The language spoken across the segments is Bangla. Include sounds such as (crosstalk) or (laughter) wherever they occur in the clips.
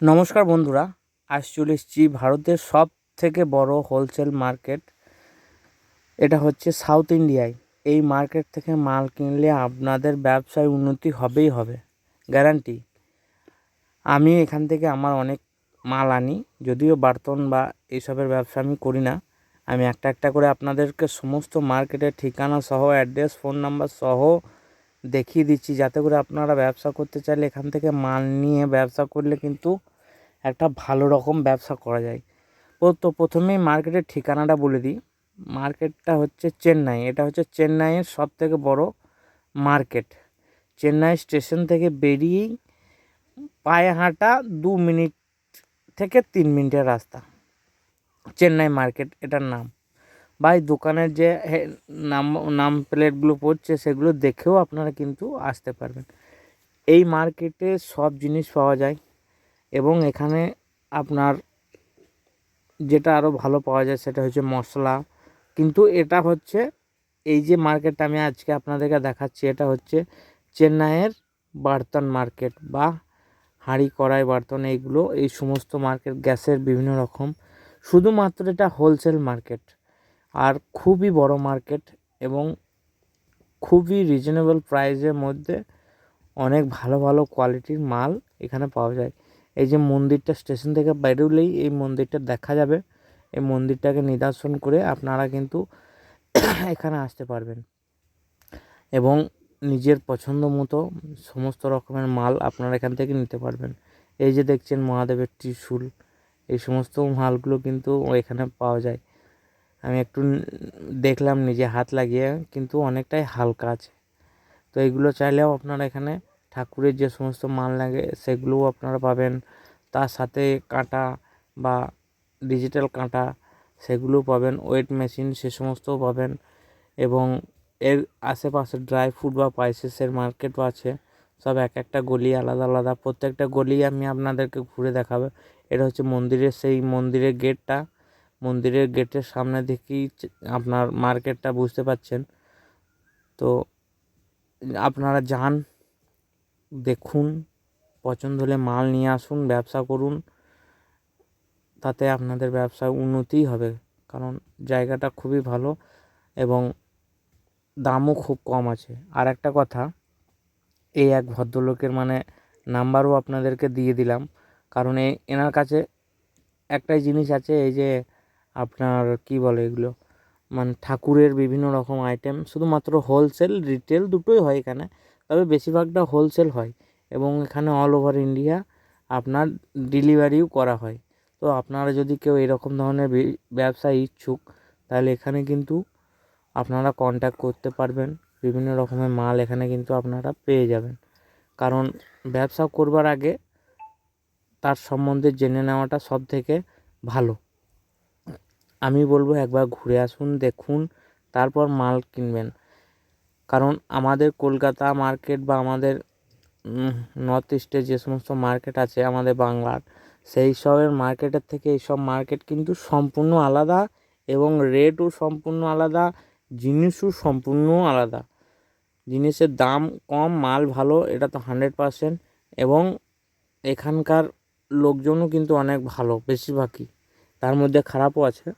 নমস্কার বন্ধুরা, আজ চলে এসেছি ভারতের সব থেকে বড় হোলসেল মার্কেট এটা হচ্ছে সাউথ ইন্ডিয়ায় এই মার্কেট থেকে মাল কিনলে আপনাদের ব্যবসায় উন্নতি হবেই হবে গ্যারান্টি আমি এখান থেকে আমার অনেক মাল আনি, যদিও বার্তন বা এইসবের ব্যবসা আমি করি না। আমি একটা একটা করে আপনাদেরকে সমস্ত মার্কেটের ঠিকানা সহ অ্যাড্রেস ফোন নাম্বার সহ দেখিয়ে দিচ্ছি। যাতে করে আপনারা ব্যবসা করতে চাইলে এখান থেকে মাল নিয়ে ব্যবসা করলে কিন্তু একটা ভালো রকম ব্যবসা করা যায়। তো প্রথমেই মার্কেটের ঠিকানাটা বলে দিই। মার্কেটটা হচ্ছে চেন্নাই। এটা হচ্ছে চেন্নাইয়ের সব থেকে বড় মার্কেট। চেন্নাই স্টেশন থেকে বেরিয়েই পায়ে হাঁটা দু মিনিট থেকে তিন মিনিটের রাস্তা। চেন্নাই মার্কেট, এটার নাম। বা এই দোকানের যে নাম নাম প্লেটগুলো পড়ছে, সেগুলো দেখেও আপনারা কিন্তু আসতে পারবেন। এই মার্কেটে সব জিনিস পাওয়া যায় এবং এখানে আপনার যেটা আরও ভালো পাওয়া যায় সেটা হচ্ছে মশলা। কিন্তু এটা হচ্ছে, এই যে মার্কেটটা আমি আজকে আপনাদেরকে দেখাচ্ছি, এটা হচ্ছে চেন্নাইয়ের বার্তন মার্কেট বা হাঁড়ি কড়াই বার্তন, এইগুলো, এই সমস্ত মার্কেট, গ্যাসের বিভিন্ন রকম। শুধুমাত্র এটা হোলসেল মার্কেট আর খুবই বড় মার্কেট এবং খুবই রিজনেবল প্রাইসের মধ্যে অনেক ভালো ভালো কোয়ালিটির মাল এখানে পাওয়া যায়। এই যে মন্দিরটা স্টেশন থেকে বেরোলেই এই মন্দিরটা দেখা যাবে। এই মন্দিরটাকে নিদর্শন করে আপনারা কিন্তু (coughs) এখানে আসতে পারবেন। এবং নিজের পছন্দ মতো সমস্ত রকমের মাল আপনারা এখান থেকে নিতে পারবেন। এই যে দেখছেন মহাদেবের ত্রিশূল, এই সমস্ত মালগুলো কিন্তু এখানে পাওয়া যায়। আমি একটু দেখলাম নিজে হাত লাগিয়ে, কিন্তু অনেকটাই হালকা আছে। তো এগুলো চাইলেও আপনারা এখানে ঠাকুরের যে সমস্ত মাল লাগে, সেগুলোও আপনারা পাবেন। তার সাথে কাঁটা বা ডিজিটাল কাঁটা, সেগুলোও পাবেন। ওয়েট মেশিন, সে সমস্তও পাবেন। এবং এর আশেপাশে ড্রাই ফ্রুট বা পাইসেসের মার্কেটও আছে। সব এক একটা গলি আলাদা আলাদা। প্রত্যেকটা গলি আমি আপনাদেরকে ঘুরে দেখাবো। এটা হচ্ছে মন্দিরের, সেই মন্দিরের গেটটা। মন্দিরের গেটের সামনে দেখেই আপনার মার্কেটটা বুঝতে পারছেন তো আপনারা যান, দেখুন, পছন্দ হলে মাল নিয়ে আসুন, ব্যবসা করুন, তাতে আপনাদের ব্যবসায় উন্নতিই হবে, কারণ জায়গাটা খুবই ভালো এবং দামও খুব কম আছে। আর একটা কথা, এই এক ভদ্রলোকের মানে নাম্বারও আপনাদেরকে দিয়ে দিলাম, কারণ এনার কাছে একটাই জিনিস আছে, এই যে আপনার কি বলে এগুলো? মানে ঠাকুরের বিভিন্ন রকম আইটেম শুধুমাত্র হোলসেল রিটেল দুটোই হয় এখানে। তবে বেশিরভাগটা হোলসেল হয় এবং এখানে অল ওভার ইন্ডিয়া আপনার ডেলিভারিও করা হয়। তো আপনারা যদি কেউ এরকম ধরনের ব্যবসা ইচ্ছুক, তাহলে এখানে কিন্তু আপনারা কন্ট্যাক্ট করতে পারবেন। বিভিন্ন রকমের মাল এখানে কিন্তু আপনারা পেয়ে যাবেন। কারণ ব্যবসা করবার আগে তার সম্বন্ধে জেনে নেওয়াটা সব থেকে ভালো। আমি বলব একবার ঘুরে আসুন, দেখুন, তারপর মাল কিনবেন। কারণ আমাদের কলকাতা মার্কেট বা আমাদের নর্থ ইস্টে যে সমস্ত মার্কেট আছে আমাদের বাংলার, সেই সবের মার্কেটের থেকে এইসব মার্কেট কিন্তু সম্পূর্ণ আলাদা এবং রেটও সম্পূর্ণ আলাদা, জিনিসও সম্পূর্ণ আলাদা। জিনিসের দাম কম, মাল ভালো, এটা তো হান্ড্রেড পারসেন্ট এবং এখানকার লোকজনও কিন্তু অনেক ভালো, বেশিরভাগই। তার মধ্যে খারাপও আছে।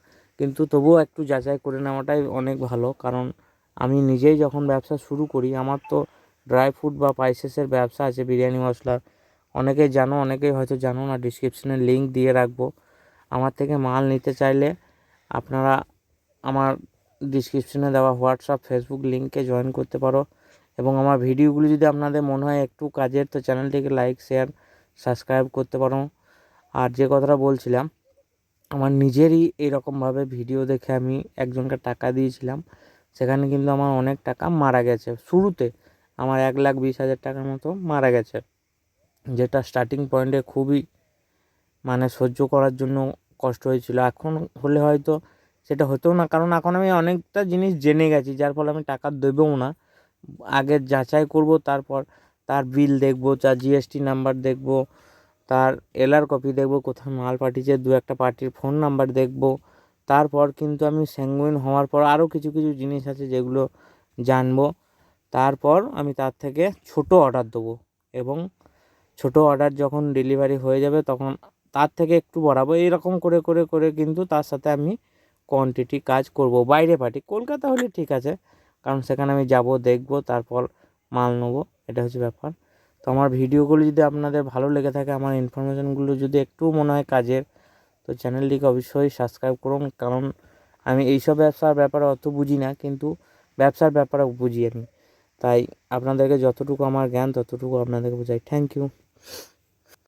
কিন্তু তবুও একটু যাচাই করে নেওয়াটাই অনেক ভালো। কারণ আমি নিজেই যখন ব্যবসা শুরু করি, আমার তো ড্রাই ফ্রুট বা পাইসেসের ব্যবসা আছে, বিরিয়ানি মশলার অনেকেই জানো, অনেকেই হয়তো জানো না ডিসক্রিপশনে লিঙ্ক দিয়ে রাখব। আমার থেকে মাল নিতে চাইলে আপনারা আমার ডিসক্রিপশনে দেওয়া হোয়াটসঅ্যাপ ফেসবুক লিঙ্কে জয়েন করতে পারো। এবং আমার ভিডিওগুলি যদি আপনাদের মনে হয় একটু কাজের, তো চ্যানেলটিকে লাইক শেয়ার সাবস্ক্রাইব করতে পারো। আর যে কথাটা বলছিলাম আমার নিজেরই এরকমভাবে ভিডিও দেখে আমি একজনকে টাকা দিয়েছিলাম। সেখানে কিন্তু আমার অনেক টাকা মারা গেছে। শুরুতে আমার এক লাখ বিশ হাজার টাকার মতো মারা গেছে। যেটা স্টার্টিং পয়েন্টে খুবই মানে সহ্য করার জন্য কষ্ট হয়েছিল। এখন হলে হয়তো সেটা হতেও না। কারণ এখন আমি অনেকটা জিনিস জেনে গেছি, যার ফলে আমি টাকা দেবও না। আগে যাচাই করব, তারপর তার বিল দেখব, তার জিএসটি নাম্বার দেখব তার এলআর কপি দেখব কোথায় মাল পাঠিয়েছে, দু একটা পার্টির ফোন নাম্বার দেখব। তারপর কিন্তু আমি স্যাঙ্গুইন হওয়ার পর আরও কিছু কিছু জিনিস আছে যেগুলো জানব। তারপর আমি তার থেকে ছোট অর্ডার দেবো এবং ছোট অর্ডার যখন ডেলিভারি হয়ে যাবে তখন তার থেকে একটু বাড়াবো। এইরকম করে করে করে কিন্তু তার সাথে আমি কোয়ান্টিটি কাজ করব। বাইরে পার্টি কলকাতা হলে ঠিক আছে, কারণ সেখানে আমি যাব, দেখব, তারপর মাল নেব। এটা হচ্ছে ব্যাপার। তো আমার ভিডিওগুলো যদি আপনাদের ভালো লেগে থাকে, আমার ইনফরমেশানগুলো যদি একটু মনে হয় কাজের, তো চ্যানেলটিকে অবশ্যই সাবস্ক্রাইব করুন। কারণ আমি এইসব ব্যবসার ব্যাপারে অত বুঝি না, কিন্তু ব্যবসার ব্যাপারে বুঝি আমি। তাই আপনাদেরকে যতটুকু আমার জ্ঞান, ততটুকু আপনাদেরকে বোঝাই। Thank you